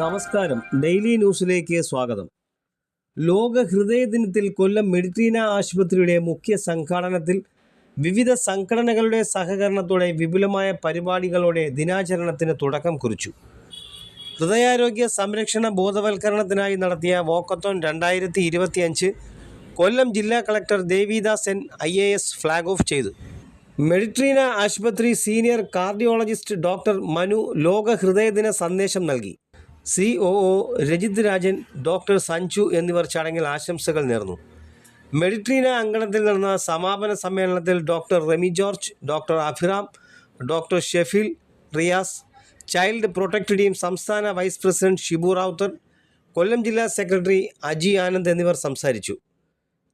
നമസ്കാരം. ഡെയിലി ന്യൂസിലേക്ക് സ്വാഗതം. ലോക ഹൃദയ ദിനത്തിൽ കൊല്ലം മെഡിറ്റീന ആശുപത്രിയുടെ മുഖ്യ സംഘാടനത്തിൽ വിവിധ സംഘടനകളുടെ സഹകരണത്തോടെ വിപുലമായ പരിപാടികളോടെ ദിനാചരണത്തിന് തുടക്കം കുറിച്ചു. ഹൃദയാരോഗ്യ സംരക്ഷണ ബോധവൽക്കരണത്തിനായി നടത്തിയ വോക്കത്തോൺ രണ്ടായിരത്തി ഇരുപത്തിയഞ്ച് കൊല്ലം ജില്ലാ collector Devidas N I A S flag off ചെയ്തു. മെഡിട്രീന ആശുപത്രി സീനിയർ കാർഡിയോളജിസ്റ്റ് ഡോക്ടർ മനു ലോക ഹൃദയദിന സന്ദേശം നൽകി. C O O Rajith Rajan doctor Sanju എന്നിവർ ചടങ്ങിൽ ആശംസകൾ നേർന്നു. മെഡിട്രീന അങ്കണത്തിൽ നടന്ന സമാപന സമ്മേളനത്തിൽ doctor Remi George doctor Abhiram doctor Shefeel Riyas child protect team സംസ്ഥാന വൈസ് പ്രസിഡന്റ് ഷിബു റാവുത്തർ കൊല്ലം ജില്ലാ സെക്രട്ടറി അജി ആനന്ദ് എന്നിവർ സംസാരിച്ചു.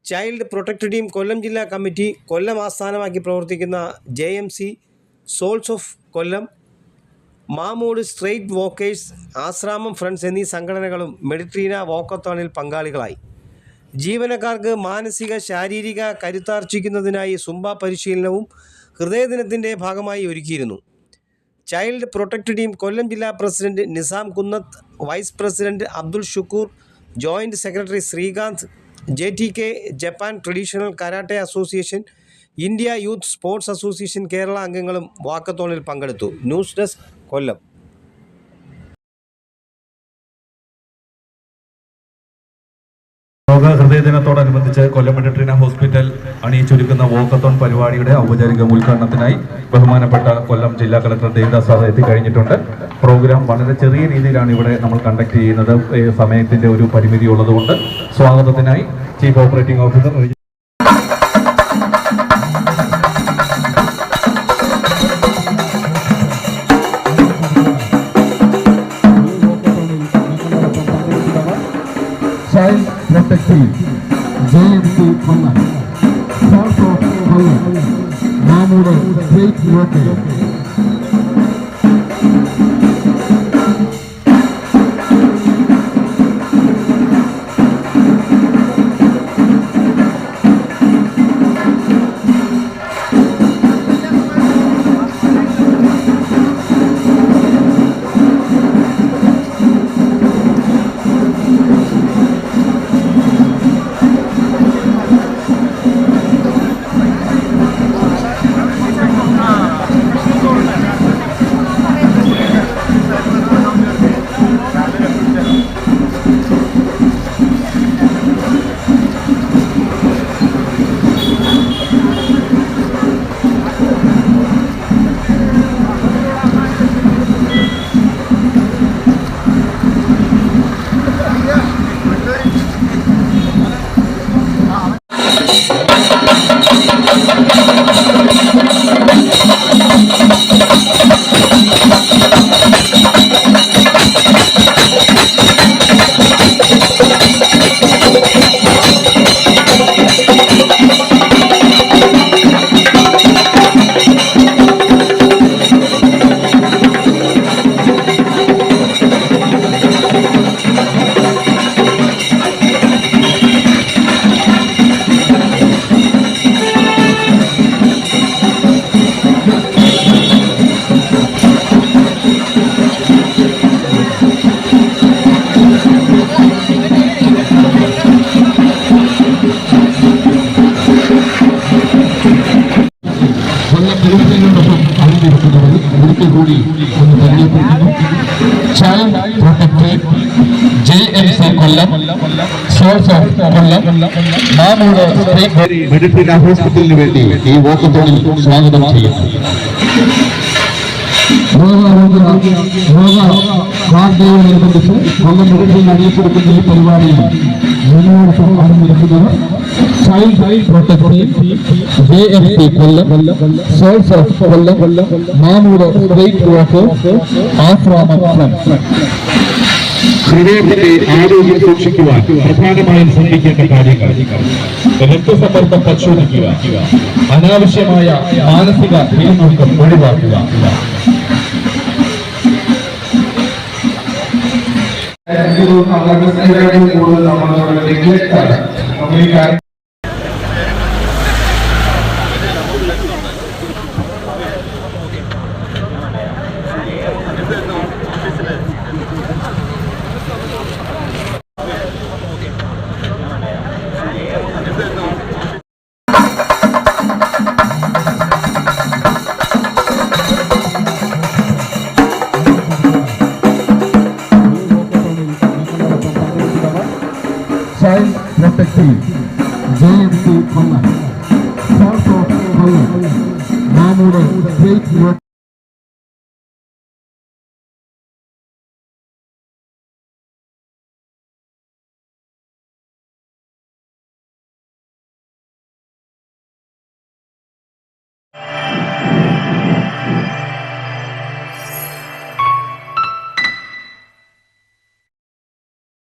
ചൈൽഡ് പ്രൊട്ടക്ട് ടീം കൊല്ലം ജില്ലാ കമ്മിറ്റി കൊല്ലം ആസ്ഥാനമാക്കി പ്രവർത്തിക്കുന്ന J M C souls of Kollam Mamood straight walkers Asramam friends എന്നീ സംഘടനകളും മെഡിട്രീന വോക്കത്തോണിൽ പങ്കാളികളായി. ജീവനക്കാർക്ക് മാനസിക ശാരീരിക കരുത്താർജിക്കുന്നതിനായി സുംബ പരിശീലനവും ഹൃദയദിനത്തിന്റെ ഭാഗമായി ഒരുക്കിയിരുന്നു. ചൈൽഡ് പ്രൊട്ടക്ട് ടീം കൊല്ലം ജില്ലാ president Nizam Kunnath vice president Abdul Shukkur joint secretary Srikanth J T K Japan traditional karate association India youth sports association Kerala അംഗങ്ങളും വാക്കത്തോണിൽ പങ്കെടുത്തു. ന്യൂസ് ഡെസ്ക് കൊല്ലം ലോക ഹൃദയ ദിനത്തോടനുബന്ധിച്ച് കൊല്ലം മെഡിട്രീന ഹോസ്പിറ്റൽ അണിയിച്ചൊരുക്കുന്ന വോക്കത്തോൺ പരിപാടിയുടെ ഔപചാരിക ഉദ്ഘാടനത്തിനായി ബഹുമാനപ്പെട്ട കൊല്ലം ജില്ലാ കളക്ടർ ദേവിദാസ് സാർ എത്തിക്കഴിഞ്ഞിട്ടുണ്ട്. പ്രോഗ്രാം വളരെ ചെറിയ രീതിയിലാണ് ഇവിടെ നമ്മൾ കണ്ടക്ട് ചെയ്യുന്നത്. സമയത്തിന്റെ ഒരു പരിമിതി ഉള്ളതുകൊണ്ട് സ്വാഗതത്തിനായി chief operating officer child protective JMC Kollam South of Kollam Namura, Great Local കൂടി ഒന്ന് പരിചയപ്പെടുത്തുന്നു. Child protected J M C Kollam source of Kollam Mamood Meditrina ഹോസ്പിറ്റലിന് വേണ്ടി ഈ വോക്കത്തോണിൽ സ്വാഗതം ചെയ്യുന്നു. കാർഡയോടനുബന്ധിച്ച് കൊല്ലം മെഡിട്രീൻ അറിയപ്പെടുന്ന ഈ പരിപാടിയിൽ മുന്നോടൊപ്പം അറിഞ്ഞിരിക്കുന്നവർ child protective J M C Kollam source of Kollam Mamood state walk Asramam friends ഹൃദയത്തിന്റെ ആരോഗ്യം സൂക്ഷിക്കുവാൻ പ്രധാനമായും ശ്രദ്ധിക്കേണ്ട കാര്യങ്ങൾ രക്തസമ്മർദ്ദം പരിശോധിക്കുക അനാവശ്യമായ മാനസിക പിരിമുറുക്കം ഒഴിവാക്കുക കൂടുതൽ നമ്മൾ നെഗ്ലക്ട് ആണ് നമ്മൾ ഈ കാര്യം J M C Kollam. Kollam നമ്മുടെ സ്റ്റേറ്റ്